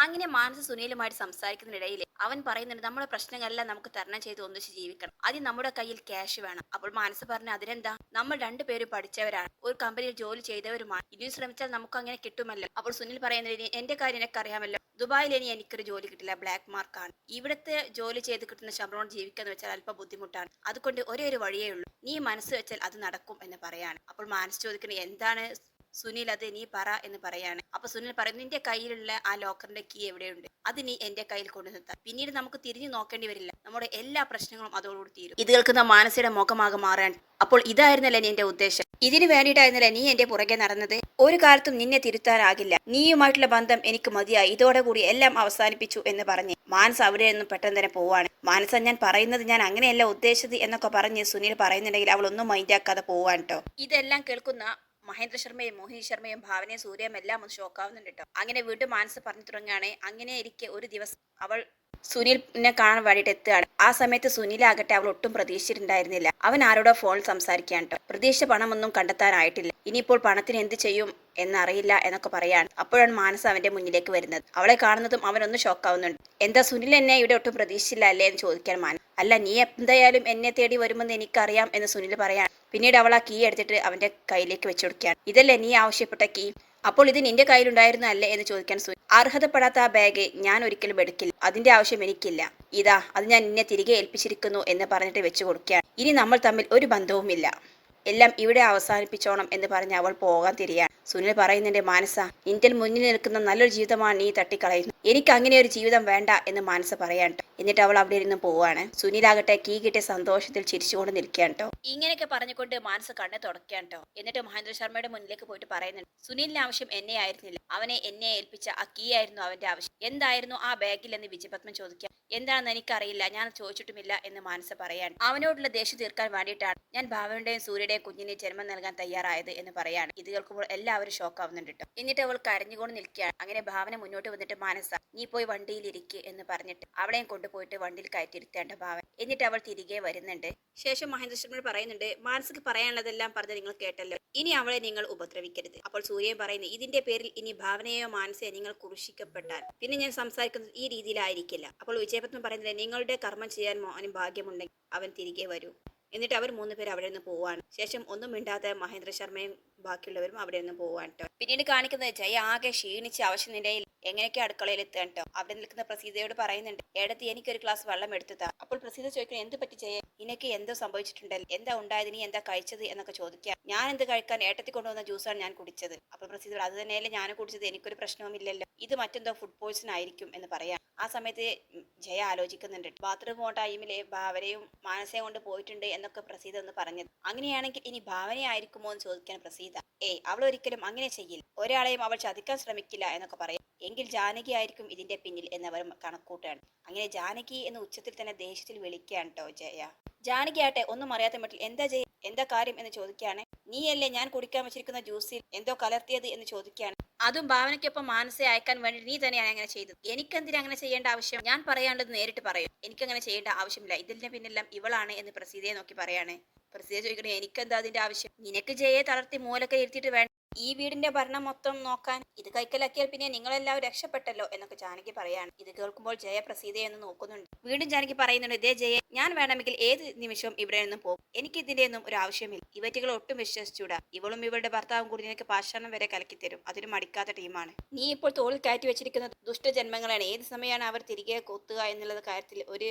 അങ്ങനെ മാനസ സുനിലുമായിട്ട് സംസാരിക്കുന്നതിനിടയിൽ അവൻ പറയുന്നുണ്ട് നമ്മുടെ പ്രശ്നങ്ങളെല്ലാം നമുക്ക് തരണം ചെയ്ത് ഒന്നിച്ച് ജീവിക്കണം. ആദ്യം നമ്മുടെ കയ്യിൽ ക്യാഷ് വേണം. അപ്പോൾ മാനസ പറഞ്ഞു അതിനെന്താ? നമ്മൾ രണ്ടുപേരും പഠിച്ചവരാണ്. ഒരു കമ്പനിയിൽ ജോലി ചെയ്തവരുമാണ്. ഇനി ശ്രമിച്ചാൽ നമുക്ക് അങ്ങനെ കിട്ടുമല്ലോ. അപ്പോൾ സുനിൽ പറയുന്നത് "ഇനി എന്റെ കാര്യം എനിക്ക് അറിയാമല്ലോ ദുബായിൽ ഇനി എനിക്കൊരു ജോലി കിട്ടില്ല. ബ്ലാക്ക് മാർക്കാണ് ഇവിടുത്തെ ജോലി ചെയ്ത് കിട്ടുന്ന ശമ്പളം ജീവിക്കാന്ന് വെച്ചാൽ അല്പം ബുദ്ധിമുട്ടാണ്. അതുകൊണ്ട് ഒരേ ഒരു വഴിയേ ഉള്ളൂ. നീ മനസ്സ് വെച്ചാൽ അത് നടക്കും എന്ന് പറയാണ്. അപ്പോൾ മാനസ് ചോദിക്കുന്നത് എന്താണ് സുനിൽ അത് നീ പറ എന്ന് പറയാണ്. അപ്പൊ സുനിൽ പറയും നിന്റെ കയ്യിലുള്ള ആ ലോക്കറിന്റെ കീ എവിടെയുണ്ട്? അത് നീ എന്റെ കയ്യിൽ കൊണ്ടു പിന്നീട് നമുക്ക് തിരിഞ്ഞു നോക്കേണ്ടി വരില്ല. നമ്മുടെ എല്ലാ പ്രശ്നങ്ങളും അതോടുകൂടി തീരും. ഇത് കേൾക്കുന്ന മാനസയുടെ മുഖമാകെ മാറാൻ. അപ്പോൾ ഇതായിരുന്നല്ലേ നിന്റെ ഉദ്ദേശം? ഇതിനു വേണ്ടിയിട്ടായിരുന്നല്ലേ നീ എന്റെ പുറകെ നടന്നത്? ഒരു കാലത്തും നിന്നെ തിരുത്താനാകില്ല. നീയുമായിട്ടുള്ള ബന്ധം എനിക്ക് മതിയായി. ഇതോടെ കൂടി എല്ലാം അവസാനിപ്പിച്ചു എന്ന് പറഞ്ഞ് മാനസ് അവിടെ നിന്നും പെട്ടെന്ന് തന്നെ പോവാണ്. മാനസ ഞാൻ പറയുന്നത് ഞാൻ അങ്ങനെയല്ല ഉദ്ദേശിച്ചത് എന്നൊക്കെ പറഞ്ഞ് സുനിൽ പറയുന്നുണ്ടെങ്കിൽ അവൾ ഒന്നും മൈൻഡാക്കാതെ പോവാൻ കേട്ടോ ഇതെല്ലാം കേൾക്കുന്ന മഹേന്ദ്ര ശർമ്മയും മോഹിനി ശർമ്മയും ഭാവനയും സൂര്യയും എല്ലാം ഒന്ന് ഷോക്കാവുന്നുണ്ട് കേട്ടോ അങ്ങനെ വീണ്ടും മാനസ് പറഞ്ഞു തുടങ്ങുകയാണ്. അങ്ങനെ ഇരിക്കെ ഒരു ദിവസം അവൾ സുനിലിനെ കാണാൻ വേണ്ടിയിട്ട് എത്തുകയാണ്. ആ സമയത്ത് സുനിലാകട്ടെ അവൾ ഒട്ടും പ്രതീക്ഷിച്ചിട്ടുണ്ടായിരുന്നില്ല. അവൻ ആരോടോ ഫോണിൽ സംസാരിക്കാൻ കേട്ടോ പണമൊന്നും കണ്ടെത്താനായിട്ടില്ല. ഇനിയിപ്പോൾ പണത്തിന് എന്ത് ചെയ്യും എന്നറിയില്ല എന്നൊക്കെ പറയാണ്. അപ്പോഴാണ് മാനസ് അവന്റെ മുന്നിലേക്ക് വരുന്നത്. അവളെ കാണുന്നതും അവനൊന്ന് ഷോക്കാവുന്നുണ്ട് എന്താ സുനിൽ എന്നെ ഇവിടെ ഒട്ടും പ്രതീക്ഷിച്ചില്ല അല്ലേ എന്ന് ചോദിക്കാൻ മാനസ്. അല്ല നീ എന്തായാലും എന്നെ തേടി വരുമെന്ന് എനിക്കറിയാം എന്ന് സുനിൽ പറയാൻ പിന്നീട് അവൾ ആ കീ എടുത്തിട്ട് അവന്റെ കയ്യിലേക്ക് വെച്ചു കൊടുക്കുകയാണ്. ഇതല്ലേ നീ ആവശ്യപ്പെട്ട കീ അപ്പോൾ ഇത് നിന്റെ കയ്യിലുണ്ടായിരുന്നു അല്ലേ എന്ന് ചോദിക്കാൻ സൂചി അർഹതപ്പെടാത്ത ആ ബാഗ് ഞാൻ ഒരിക്കലും എടുക്കില്ല. അതിന്റെ ആവശ്യം എനിക്കില്ല. ഇതാ അത് ഞാൻ നിന്നെ തിരികെ ഏൽപ്പിച്ചിരിക്കുന്നു എന്ന് പറഞ്ഞിട്ട് വെച്ചു കൊടുക്കുകയാണ്. ഇനി നമ്മൾ തമ്മിൽ ഒരു ബന്ധവുമില്ല. എല്ലാം ഇവിടെ അവസാനിപ്പിച്ചോണം എന്ന് പറഞ്ഞ് അവൾ പോകാൻ തിരിയാണ്. സുനിൽ പറയുന്നുണ്ട് മാനസ ഇന്ത്യൻ മുന്നിൽ നിൽക്കുന്ന നല്ലൊരു ജീവിതമാണ് നീ തട്ടിക്കളയുന്നു എനിക്ക് അങ്ങനെ ഒരു ജീവിതം വേണ്ട എന്ന് മാനസ പറയാൻ എന്നിട്ട് അവൾ അവിടെ ഇരുന്ന് പോവാണ്. സുനിലാകട്ടെ കീ കിട്ടിയ സന്തോഷത്തിൽ ചിരിച്ചുകൊണ്ട് നിൽക്കുകയാണ് കേട്ടോ ഇങ്ങനെയൊക്കെ പറഞ്ഞുകൊണ്ട് മാനസ കണ്ണ് തുടക്കുകയാണ് കേട്ടോ എന്നിട്ട് മഹേന്ദ്ര ശർമ്മയുടെ മുന്നിലേക്ക് പോയിട്ട് പറയുന്നുണ്ട് സുനിലിന്റെ ആവശ്യം എന്നെ ആയിരുന്നില്ല. അവനെ എന്നെ ഏൽപ്പിച്ച ആ കീ ആയിരുന്നു അവന്റെ ആവശ്യം. എന്തായിരുന്നു ആ ബാഗിൽ എന്ന് വിജയപത്മൻ ചോദിക്കാം എന്താണെന്ന് എനിക്കറിയില്ല ഞാൻ ചോദിച്ചിട്ടുമില്ല എന്ന് മാനസ പറയാൻ അവനോടുള്ള ദേഷ്യം തീർക്കാൻ വേണ്ടിയിട്ടാണ് ഞാൻ ഭാവനയുടെയും സൂര്യയുടെയും കുഞ്ഞിനെ ജന്മം നൽകാൻ തയ്യാറായത് എന്ന് പറയാണ്. ഇത് കേൾക്കുമ്പോൾ എല്ലാവരും ഷോക്ക് ആവുന്നുണ്ട് കേട്ടോ. എന്നിട്ട് അവൾ കരഞ്ഞുകൊണ്ട് നിൽക്കുകയാണ്. അങ്ങനെ ഭാവന മുന്നോട്ട് വന്നിട്ട് മാനസ നീ പോയി വണ്ടിയിൽ ഇരിക്കുക എന്ന് പറഞ്ഞിട്ട് അവളെയും കൊണ്ടുപോയിട്ട് വണ്ടിയിൽ കയറ്റിയിരുത്തേണ്ട ഭാവൻ എന്നിട്ട് അവൾ തിരികെ വരുന്നുണ്ട്. ശേഷം മഹേന്ദ്രശർമ്മ പറയുന്നുണ്ട് മാനസിക്ക് പറയാനുള്ളതെല്ലാം പറഞ്ഞ് നിങ്ങൾ കേട്ടല്ലോ. ഇനി അവളെ നിങ്ങൾ ഉപദ്രവിക്കരുത്. അപ്പോൾ സൂര്യൻ പറയുന്നു ഇതിന്റെ പേരിൽ ഇനി ഭാവനയോ മാനസയോ നിങ്ങൾ കുറിശിക്കപ്പെട്ടാൽ പിന്നെ ഞാൻ സംസാരിക്കുന്നത് ഈ രീതിയിലായിരിക്കില്ല. അപ്പോൾ വിജയപത്മൻ പറയുന്നത് നിങ്ങളുടെ കർമ്മം ചെയ്യാൻ മോഹനും ഭാഗ്യമുണ്ടെങ്കിൽ അവൻ തിരികെ വരൂ. എന്നിട്ട് അവർ മൂന്ന് പേർ അവിടെ നിന്ന് പോവാണ്. ശേഷം ഒന്നും മിണ്ടാത്ത മഹേന്ദ്ര ശർമ്മയും ബാക്കിയുള്ളവരും അവിടെ നിന്ന് പോവാണ് പിന്നീട് കാണിക്കുന്നത് ജയ ആകെ ക്ഷീണിച്ച് അവശ്യ നിലയിൽ എങ്ങനെയൊക്കെ അടുക്കളയിൽ എത്താൻ ട്ടോ? അവിടെ നിൽക്കുന്ന പ്രസീതയോട് പറയുന്നുണ്ട് ഏടത്തി എനിക്കൊരു ഗ്ലാസ് വെള്ളം എടുത്തതാ. അപ്പോൾ പ്രസീത ചോദിക്കണം എന്ത് പറ്റി ജയ ഇനക്ക് എന്തോ സംഭവിച്ചിട്ടുണ്ടല്ലോ? എന്താ ഉണ്ടായത്? നീ എന്താ കഴിച്ചത്? എന്നൊക്കെ ചോദിക്കാം ഞാൻ എന്ത് കഴിക്കാൻ ഏട്ടത്തി കൊണ്ടുവന്ന ജ്യൂസാണ് ഞാൻ കുടിച്ചത്. അപ്പോൾ പ്രസീത അത് തന്നെയല്ലേ ഞാൻ കുടിച്ചത് എനിക്കൊരു പ്രശ്നവുമില്ലല്ലോ ഇത് മറ്റെന്തോ ഫുഡ് പോയ്സൺ ആയിരിക്കും എന്ന് പറയാം. ആ സമയത്ത് ജയ ആലോചിക്കുന്നുണ്ട്. ബാത്റൂം പോകാൻ ടൈമിലെ ഭാവനയും മാനസയും കൊണ്ട് പോയിട്ടുണ്ട് എന്നൊക്കെ പ്രസീത ഒന്ന് പറഞ്ഞത്. അങ്ങനെയാണെങ്കിൽ ഇനി ഭാവനയായിരിക്കുമോ എന്ന് ചോദിക്കാൻ പ്രസീത. ഏയ് അവൾ ഒരിക്കലും അങ്ങനെ ചെയ്യില്ല. ഒരാളെയും അവൾ ചതിക്കാൻ ശ്രമിക്കില്ല എന്നൊക്കെ പറയാം. എങ്കിൽ ജാനകി ആയിരിക്കും ഇതിന്റെ പിന്നിൽ എന്നവർ കണക്കൂട്ടാണ് അങ്ങനെ ജാനകി എന്ന് ഉച്ചത്തിൽ തന്നെ ദേഷ്യത്തിൽ വിളിക്കുകയാണ് കേട്ടോ ജയ. ജാനകി ആട്ടെ ഒന്നും അറിയാത്ത മട്ടിൽ എന്താ ജയ എന്താ കാര്യം എന്ന് ചോദിക്കുകയാണ്. നീയല്ലേ ഞാൻ കുടിക്കാൻ വെച്ചിരിക്കുന്ന ജ്യൂസിൽ എന്തോ കലർത്തിയത് എന്ന് ചോദിക്കുകയാണ്. അതും ഭാവനയ്ക്കൊപ്പം മാനസയെ അയക്കാൻ വേണ്ടി നീ തന്നെയാണ് അങ്ങനെ ചെയ്തത്. എനിക്കെന്തിനാ അങ്ങനെ ചെയ്യേണ്ട ആവശ്യം? ഞാൻ പറയാനുള്ളത് നേരിട്ട് പറയും. എനിക്കങ്ങനെ ചെയ്യേണ്ട ആവശ്യമില്ല. ഇതിന്റെ പിന്നെല്ലാം ഇവളാണ് എന്ന് പ്രസീതയെ നോക്കി പറയാണ്. പ്രസീത ചോദിക്കണേ എനിക്കെന്താ അതിന്റെ ആവശ്യം? നിനക്ക് ജയയെ തളർത്തി മൂലക്കെ ഇരുത്തിയിട്ട് വേണ്ട ഈ വീടിന്റെ ഭരണം മൊത്തം നോക്കാൻ ഇത് കൈക്കലാക്കിയാൽ പിന്നെ നിങ്ങളെല്ലാവരും രക്ഷപ്പെട്ടല്ലോ എന്നൊക്കെ ജാനകി പറയാണ്. ഇത് കേൾക്കുമ്പോൾ ജയ പ്രസീതയെ ഒന്ന് നോക്കുന്നുണ്ട്. വീണ്ടും ജാനകി പറയുന്നുണ്ട് ഇതേ ജയ ഞാൻ വേണമെങ്കിൽ ഏത് നിമിഷവും ഇവിടെ നിന്നും പോകും. എനിക്ക് ഇതിന്റെ ഒന്നും ഒരു ആവശ്യമില്ല. ഇവറ്റുകൾ ഒട്ടും വിശ്വസിച്ചൂടാ. ഇവളും ഇവളുടെ ഭർത്താവും കൂടി പാഷാണം വരെ കലക്കി തരും. അതിന് മടിക്കാത്ത ടീമാണ് നീ ഇപ്പോൾ തോളിൽ കയറ്റി വെച്ചിരിക്കുന്ന ദുഷ്ടജന്മങ്ങളാണ് ഏത് സമയമാണ് അവർ തിരികെ കൊത്തുക എന്നുള്ള കാര്യത്തിൽ ഒരു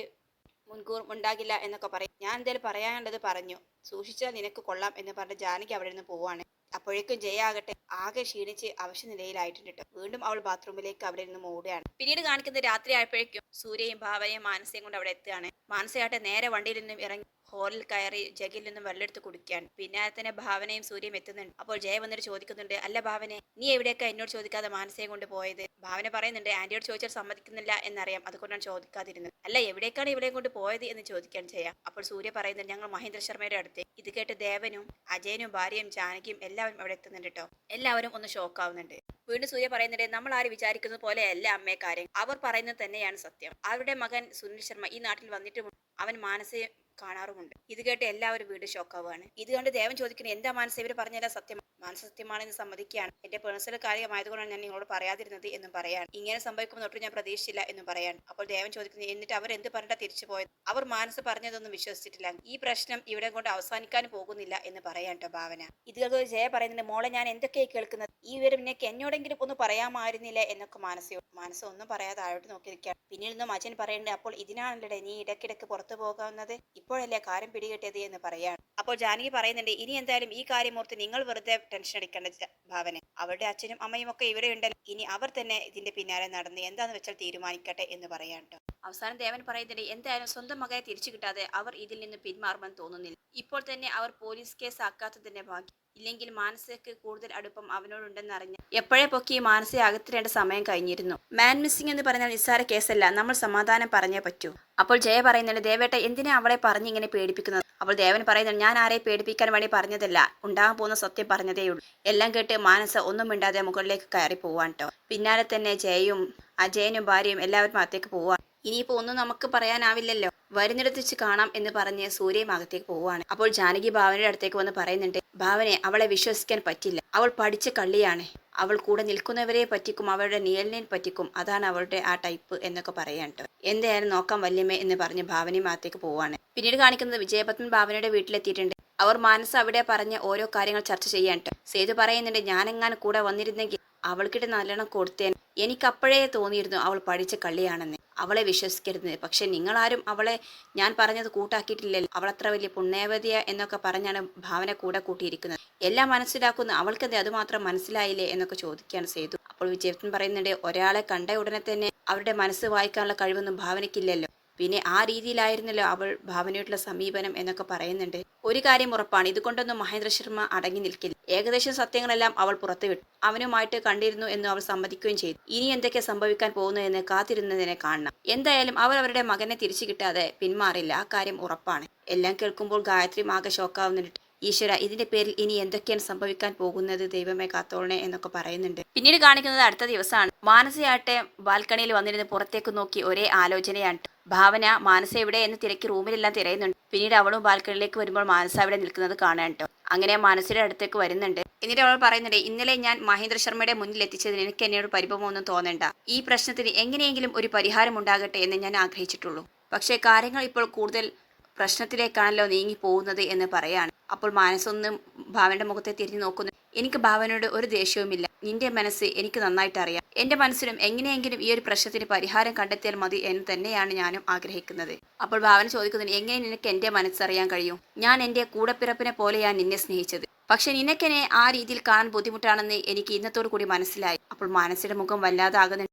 മുൻകൂർ ഉണ്ടാകില്ല എന്നൊക്കെ പറയും. ഞാൻ എന്തായാലും പറയാനുള്ളത് പറഞ്ഞു. സൂക്ഷിച്ചാൽ നിനക്ക് കൊള്ളാം എന്ന് പറഞ്ഞ് ജാനകി അവിടെ നിന്ന് പോവാണ് അപ്പോഴേക്കും ജയ ആകട്ടെ ആകെ ക്ഷീണിച്ച് അവശ്യ നിലയിലായിട്ടുണ്ട് ട്ടോ. വീണ്ടും അവൾ ബാത്റൂമിലേക്ക് അവിടെ നിന്ന് ഓടുകയാണ് പിന്നീട് കാണിക്കുന്നത് രാത്രി ആയപ്പോഴേക്കും സൂര്യയും ഭാവനയും മാനസയും കൊണ്ട് അവിടെ എത്തുകയാണ് മാനസയാട്ടെ നേരെ വണ്ടിയിൽ നിന്നും ഇറങ്ങി ഹോളിൽ കയറി ജഗിൽ നിന്നും വെള്ളെടുത്ത് കുടിക്കാൻ. പിന്നാലെ തന്നെ ഭാവനയും സൂര്യയും എത്തുന്നുണ്ട്. അപ്പോൾ ജയ വന്നിട്ട് ചോദിക്കുന്നുണ്ട് അല്ല ഭാവനെ നീ എവിടെയൊക്കെ എന്നോട് ചോദിക്കാതെ മാനസയെ കൊണ്ട് പോയത്? ഭാവന പറയുന്നുണ്ട് ആന്റിയോട് ചോദിച്ചാൽ സമ്മതിക്കുന്നില്ല എന്നറിയാം. അതുകൊണ്ടാണ് ചോദിക്കാതിരുന്നത്. അല്ല എവിടേക്കാണ് ഇവിടെ കൊണ്ട് പോയത്? എന്ന് ചോദിക്കാൻ ജയ. അപ്പോൾ സൂര്യ പറയുന്നുണ്ട് ഞങ്ങൾ മഹേന്ദ്ര ശർമ്മയുടെ അടുത്ത്. ഇത് കേട്ട് ദേവനും അജയനും ഭാര്യയും ജാനകിയും എല്ലാവരും അവിടെ എത്തുന്നുണ്ട് കേട്ടോ. എല്ലാവരും ഒന്ന് ഷോക്ക് ആവുന്നുണ്ട് വീണ്ടും സൂര്യ പറയുന്നുണ്ട് നമ്മൾ ആര് വിചാരിക്കുന്നത് പോലെയല്ല അമ്മയെ കാര്യം അവർ പറയുന്നത് തന്നെയാണ് സത്യം. അവരുടെ മകൻ സുനിൽ ശർമ്മ ഈ നാട്ടിൽ വന്നിട്ടും അവൻ മാനസയെ കാണാറുമുണ്ട്. ഇത് കേട്ട് എല്ലാവരും വീട് ഷോക്കാവുകയാണ്. ഇത് കണ്ട് ദേവൻ ചോദിക്കുന്നത് എന്താ മാനസ? ഇവർ പറഞ്ഞാൽ സത്യം. മാനസ സത്യമാണെന്ന് സമ്മതിക്കുകയാണ്. എന്റെ പേഴ്സണൽ കാര്യമായതുകൊണ്ടാണ് ഞാൻ നിങ്ങളോട് പറയാതിരുന്നത് എന്നും പറയാൻ ഇങ്ങനെ സംഭവിക്കുമെന്ന് ഒട്ടും ഞാൻ പ്രതീക്ഷിച്ചില്ല എന്നും പറയാൻ അപ്പോൾ ദേവൻ ചോദിക്കുന്നത് എന്നിട്ട് അവർ എന്ത് പറഞ്ഞാ തിരിച്ചു പോയത്? അവർ മാനസ് പറഞ്ഞതൊന്നും വിശ്വസിച്ചിട്ടില്ല. ഈ പ്രശ്നം ഇവിടെ കൊണ്ട് അവസാനിക്കാൻ പോകുന്നില്ല എന്ന് പറയാൻ കേട്ടോ ഭാവന. ഇത് ജയ പറയുന്നുണ്ട് മോളെ ഞാൻ എന്തൊക്കെയായി കേൾക്കുന്നത്? ഈ വിവരം നിനക്ക് എന്നോടെങ്കിലും ഒന്ന് പറയാമായിരുന്നില്ല എന്നൊക്കെ മനസ്സോ മാനസ ഒന്നും പറയാതെ താഴോട്ട് നോക്കി നിൽക്കുകയാണ് പിന്നീട് നിന്നും അച്ഛൻ പറയുന്നുണ്ട് അപ്പോൾ ഇതിനാണല്ലേ നീ ഇടയ്ക്കിടയ്ക്ക് പുറത്തു പോകാവുന്നത്? ഇപ്പോഴല്ലേ കാര്യം പിടികിട്ടിയത്? എന്ന് പറയാണ് അപ്പോൾ ജാനകി പറയുന്നുണ്ട് ഇനി എന്തായാലും ഈ കാര്യം ഓർത്ത് നിങ്ങൾ വെറുതെ ടെൻഷൻ അടിക്കേണ്ട ഭാവന. അവരുടെ അച്ഛനും അമ്മയും ഒക്കെ ഇവിടെ ഉണ്ടല്ലോ. ഇനി അവർ തന്നെ ഇതിന്റെ പിന്നാലെ നടന്ന് എന്താന്ന് വെച്ചാൽ തീരുമാനിക്കട്ടെ എന്ന് പറയാം അവസാനം ദേവൻ പറയുന്നുണ്ട് എന്തായാലും സ്വന്തം മകനെ തിരിച്ചു കിട്ടാതെ അവർ ഇതിൽ നിന്ന് പിന്മാറുമെന്ന് തോന്നുന്നില്ല. ഇപ്പോൾ തന്നെ അവർ പോലീസ് കേസ് ആക്കാത്തതിന്റെ ഭാഗ്യം ഇല്ലെങ്കിൽ മാനസയ്ക്ക് കൂടുതൽ അടുപ്പം അവനോടുണ്ടെന്ന് അറിഞ്ഞ എപ്പോഴേ പൊക്കി മാനസയെ അകത്തിരേണ്ട സമയം കഴിഞ്ഞിരുന്നു. മാൻ മിസ്സിംഗ് എന്ന് പറഞ്ഞാൽ നിസ്സാര കേസല്ല. നമ്മൾ സമാധാനം പറഞ്ഞേ പറ്റൂ. അപ്പോൾ ജയ പറയുന്നുണ്ട് ദേവേട്ട എന്തിനാ അവളെ പറഞ്ഞിങ്ങനെ പേടിപ്പിക്കുന്നത്? അപ്പോൾ ദേവൻ പറയുന്നുണ്ട് ഞാൻ ആരെ പേടിപ്പിക്കാൻ വേണ്ടി പറഞ്ഞതല്ല. ഉണ്ടാകാൻ പോകുന്ന സത്യം പറഞ്ഞതേയുള്ളൂ എല്ലാം കേട്ട് മാനസ ഒന്നും മിണ്ടാതെ മുകളിലേക്ക് കയറി പോവാൻ കേട്ടോ പിന്നാലെ തന്നെ ജയയും അജയനും ഭാര്യയും എല്ലാവരും അകത്തേക്ക് പോവാൻ ഇനിയിപ്പോ ഒന്നും നമുക്ക് പറയാനാവില്ലല്ലോ. വരുന്നിടത്ത് വെച്ച് കാണാം എന്ന് പറഞ്ഞ് സൂര്യയും അകത്തേക്ക് പോവുകയാണ്. അപ്പോൾ ജാനകി ഭാവനയുടെ അടുത്തേക്ക് വന്ന് പറയുന്നുണ്ട് ഭാവനെ അവളെ വിശ്വസിക്കാൻ പറ്റില്ല. അവൾ പഠിച്ച കള്ളിയാണ്. അവൾ കൂടെ നിൽക്കുന്നവരെ പറ്റിക്കും അവളുടെ നിഴലിനെ പറ്റിക്കും. അതാണ് അവളുടെ ആ ടൈപ്പ് എന്നൊക്കെ പറയാനുണ്ട് എന്തായാലും നോക്കാം വല്യമ്മേ എന്ന് പറഞ്ഞ് ഭാവനയും അകത്തേക്ക് പോവാണ് പിന്നീട് കാണിക്കുന്നത് വിജയപത്മൻ ഭാവനയുടെ വീട്ടിലെത്തിയിട്ടുണ്ട്. അവർ മനസ്സ് അവിടെ പറഞ്ഞ ഓരോ കാര്യങ്ങൾ ചർച്ച ചെയ്യാൻ ട്ടോ സേതു പറയുന്നുണ്ട് ഞാനെങ്ങാനും കൂടെ വന്നിരുന്നെങ്കിൽ അവൾക്കിട്ട് നല്ലോണം കൊടുത്തേൻ എനിക്കപ്പോഴേ തോന്നിയിരുന്നു അവൾ പഠിച്ച കള്ളിയാണെന്ന്. അവളെ വിശ്വസിക്കരുത്. പക്ഷെ നിങ്ങളാരും അവളെ ഞാൻ പറഞ്ഞത് കൂട്ടാക്കിയിട്ടില്ലല്ലോ. അത്ര വലിയ പുണ്യവതിയ എന്നൊക്കെ പറഞ്ഞാണ് ഭാവന കൂടെ കൂട്ടിയിരിക്കുന്നത്. എല്ലാം മനസ്സിലാക്കുന്നു. അവൾക്കത് അതുമാത്രം മനസ്സിലായില്ലേ എന്നൊക്കെ ചോദിക്കുകയാണ് ചെയ്തു അപ്പോൾ വിജയത്തൻ പറയുന്നുണ്ട് ഒരാളെ കണ്ട ഉടനെ തന്നെ അവരുടെ മനസ്സ് വായിക്കാനുള്ള കഴിവൊന്നും ഭാവനയ്ക്കില്ലല്ലോ. പിന്നെ ആ രീതിയിലായിരുന്നല്ലോ അവൾ ഭാവനയോടുള്ള സമീപനം എന്നൊക്കെ പറയുന്നുണ്ട്. ഒരു കാര്യം ഉറപ്പാണ് ഇതുകൊണ്ടൊന്നും മഹേന്ദ്ര ശർമ്മ അടങ്ങി നിൽക്കില്ല. ഏകദേശം സത്യങ്ങളെല്ലാം അവൾ പുറത്തുവിട്ടു. അവനുമായിട്ട് കണ്ടിരുന്നു എന്ന് അവൾ സമ്മതിക്കുകയും ചെയ്തു. ഇനി എന്തൊക്കെ സംഭവിക്കാൻ പോകുന്നു എന്ന് കാത്തിരുന്നതിനെ കാണണം. എന്തായാലും അവർ അവരുടെ മകനെ തിരിച്ചു കിട്ടാതെ പിന്മാറില്ല. ആ കാര്യം ഉറപ്പാണ്. എല്ലാം കേൾക്കുമ്പോൾ ഗായത്രി ആകെ ഷോക്കാവുന്നുണ്ട്. ഈശ്വര ഇതിന്റെ പേരിൽ ഇനി എന്തൊക്കെയാണ് സംഭവിക്കാൻ പോകുന്നത് ദൈവമേ കാത്തോളണേ എന്നൊക്കെ പറയുന്നുണ്ട്. പിന്നീട് കാണിക്കുന്നത് അടുത്ത ദിവസമാണ്. മാനസയാട്ടെ ബാൽക്കണിയിൽ വന്നിരുന്ന് പുറത്തേക്ക് നോക്കി ഒരേ ആലോചനയാണ്. ഭാവന മാനസ എവിടെ എന്ന് തിരക്കി റൂമിലെല്ലാം തിരയുന്നുണ്ട്. പിന്നീട് അവളും ബാൽക്കണിയിലേക്ക് വരുമ്പോൾ മാനസ അവിടെ നിൽക്കുന്നത് കാണാൻ കേട്ടോ അങ്ങനെ മാനസയുടെ അടുത്തേക്ക് വരുന്നുണ്ട്. എന്നിട്ട് അവൾ പറയുന്നുണ്ട് ഇന്നലെ ഞാൻ മഹേന്ദ്ര ശർമ്മയുടെ മുന്നിൽ എത്തിച്ചതിന് എനിക്ക് എന്നോട് പരിഭവമൊന്നും തോന്നണ്ട. ഈ പ്രശ്നത്തിന് എങ്ങനെയെങ്കിലും ഒരു പരിഹാരം ഉണ്ടാകട്ടെ എന്ന് ഞാൻ ആഗ്രഹിച്ചിട്ടുള്ളൂ. പക്ഷേ കാര്യങ്ങൾ ഇപ്പോൾ കൂടുതൽ പ്രശ്നത്തിലേക്കാണല്ലോ നീങ്ങി പോകുന്നത് എന്ന് പറയാണ്. അപ്പോൾ മാനസൊന്നും ഭാവന്റെ മുഖത്തെ തിരിഞ്ഞു നോക്കുന്നു. എനിക്ക് ഭാവനയോട് ഒരു ദേഷ്യവുമില്ല. നിന്റെ മനസ്സ് എനിക്ക് നന്നായിട്ട് അറിയാം. എന്റെ മനസ്സിലും എങ്ങനെയെങ്കിലും ഈ ഒരു പ്രശ്നത്തിന് പരിഹാരം കണ്ടെത്തിയാൽ മതി എന്ന് തന്നെയാണ് ഞാനും ആഗ്രഹിക്കുന്നത്. അപ്പോൾ ഭാവന ചോദിക്കുന്നത് എങ്ങനെ നിനക്ക് എന്റെ മനസ്സറിയാൻ കഴിയും? ഞാൻ എന്റെ കൂടപ്പിറപ്പിനെ പോലെയാണ് നിന്നെ സ്നേഹിച്ചത്. പക്ഷെ നിനക്കെന്നെ ആ രീതിയിൽ കാണാൻ ബുദ്ധിമുട്ടാണെന്ന് എനിക്ക് ഇന്നത്തോടു കൂടി മനസ്സിലായി. അപ്പോൾ മനസ്സിന്റെ മുഖം വല്ലാതാകുന്നു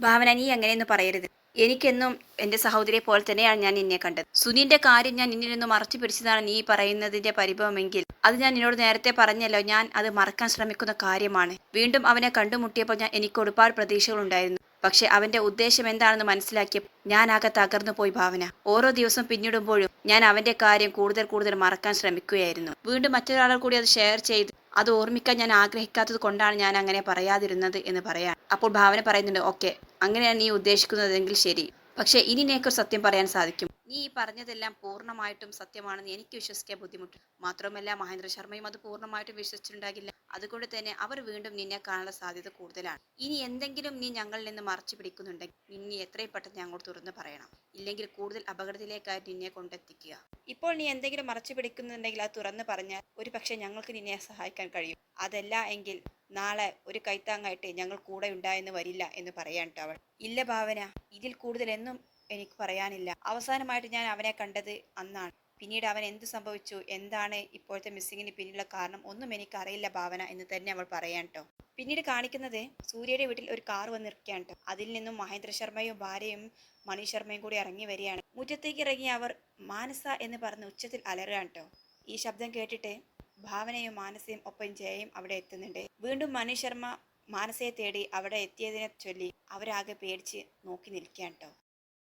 ഭാവന നീ അങ്ങനെയൊന്നും പറയരുത്. എനിക്കെന്നും എന്റെ സഹോദരിയെ പോലെ തന്നെയാണ് ഞാൻ നിന്നെ കണ്ടത്. സുനിന്റെ കാര്യം ഞാൻ നിന്നിൽ നിന്ന് മറച്ചു പിടിച്ചതാണ് നീ പറയുന്നതിന്റെ പരിഭവമെങ്കിൽ. അത് ഞാൻ നിന്നോട് നേരത്തെ പറഞ്ഞല്ലോ ഞാൻ അത് മറക്കാൻ ശ്രമിക്കുന്ന കാര്യമാണ്. വീണ്ടും അവനെ കണ്ടുമുട്ടിയപ്പോൾ ഞാൻ എനിക്ക് ഒരുപാട് പ്രതീക്ഷകളുണ്ടായിരുന്നു പക്ഷെ അവന്റെ ഉദ്ദേശം എന്താണെന്ന് മനസ്സിലാക്കിയ ഞാൻ ആകെ തകർന്നു പോയി ഭാവന. ഓരോ ദിവസം പിന്നിടുമ്പോഴും ഞാൻ അവന്റെ കാര്യം കൂടുതൽ കൂടുതൽ മറക്കാൻ ശ്രമിക്കുകയായിരുന്നു. വീണ്ടും മറ്റൊരാളെ കൂടി അത് ഷെയർ ചെയ്ത് അത് ഓർമ്മിക്കാൻ ഞാൻ ആഗ്രഹിക്കാത്തത് കൊണ്ടാണ് ഞാൻ അങ്ങനെ പറയാതിരുന്നത് എന്ന് പറയാൻ. അപ്പോൾ ഭാവന പറയുന്നുണ്ട് ഓക്കെ അങ്ങനെയാണ് നീ ഉദ്ദേശിക്കുന്നതെങ്കിൽ ശരി. പക്ഷേ ഇനി നിനക്കൊരു സത്യം പറയാൻ സാധിക്കും. നീ ഈ പറഞ്ഞതെല്ലാം പൂർണമായിട്ടും സത്യമാണെന്ന് എനിക്ക് വിശ്വസിക്കാൻ ബുദ്ധിമുട്ട്. മാത്രമല്ല മഹേന്ദ്ര ശർമ്മയും അത് പൂർണമായിട്ടും വിശ്വസിച്ചിട്ടുണ്ടാകില്ല. അതുകൊണ്ട് തന്നെ അവർ വീണ്ടും നിന്നെ കാണാനുള്ള സാധ്യത കൂടുതലാണ്. ഇനി എന്തെങ്കിലും നീ ഞങ്ങളിൽ നിന്ന് മറച്ചു പിടിക്കുന്നുണ്ടെങ്കിൽ നിന്നെ എത്രയും പെട്ടെന്ന് ഞങ്ങളോട് തുറന്ന് പറയണം. ഇല്ലെങ്കിൽ കൂടുതൽ അപകടത്തിലേക്കായി നിന്നെ കൊണ്ടെത്തിക്കുക. ഇപ്പോൾ നീ എന്തെങ്കിലും മറച്ചു പിടിക്കുന്നുണ്ടെങ്കിൽ അത് തുറന്ന് പറഞ്ഞാൽ ഒരു ഞങ്ങൾക്ക് നിന്നെ സഹായിക്കാൻ കഴിയും. അതല്ല എങ്കിൽ നാളെ ഒരു കൈത്താങ്ങായിട്ട് ഞങ്ങൾ കൂടെ ഉണ്ടായെന്ന് വരില്ല എന്ന് പറയാൻ അവൾ. ഇല്ല ഭാവന ഇതിൽ കൂടുതൽ എന്നും എനിക്ക് പറയാനില്ല. അവസാനമായിട്ട് ഞാൻ അവനെ കണ്ടത് അന്നാണ്. പിന്നീട് അവൻ എന്ത് സംഭവിച്ചു എന്താണ് ഇപ്പോഴത്തെ മിസ്സിങ്ങിന് പിന്നിലുള്ള കാരണം ഒന്നും എനിക്ക് അറിയില്ല ഭാവന എന്ന് തന്നെ അവൾ പറയാൻ ട്ടോ. പിന്നീട് കാണിക്കുന്നത് സൂര്യയുടെ വീട്ടിൽ ഒരു കാർ വന്ന് നിൽക്കുകയാണ് ട്ടോ. അതിൽ നിന്നും മഹേന്ദ്ര ശർമ്മയും ഭാര്യയും മണി ശർമ്മയും കൂടി ഇറങ്ങി വരികയാണ്. മുറ്റത്തേക്ക് ഇറങ്ങി അവർ മാനസ എന്ന് പറഞ്ഞ് ഉച്ചത്തിൽ അലറുകയാണ് ട്ടോ. ഈ ശബ്ദം കേട്ടിട്ട് ഭാവനയും മാനസയും ഒപ്പം ജയയും അവിടെ എത്തുന്നുണ്ട്. വീണ്ടും മനു ശർമ്മ മാനസയെ തേടി അവിടെ എത്തിയതിനെ ചൊല്ലി അവരാകെ പേടിച്ച് നോക്കി നിൽക്കുകയാണ് കേട്ടോ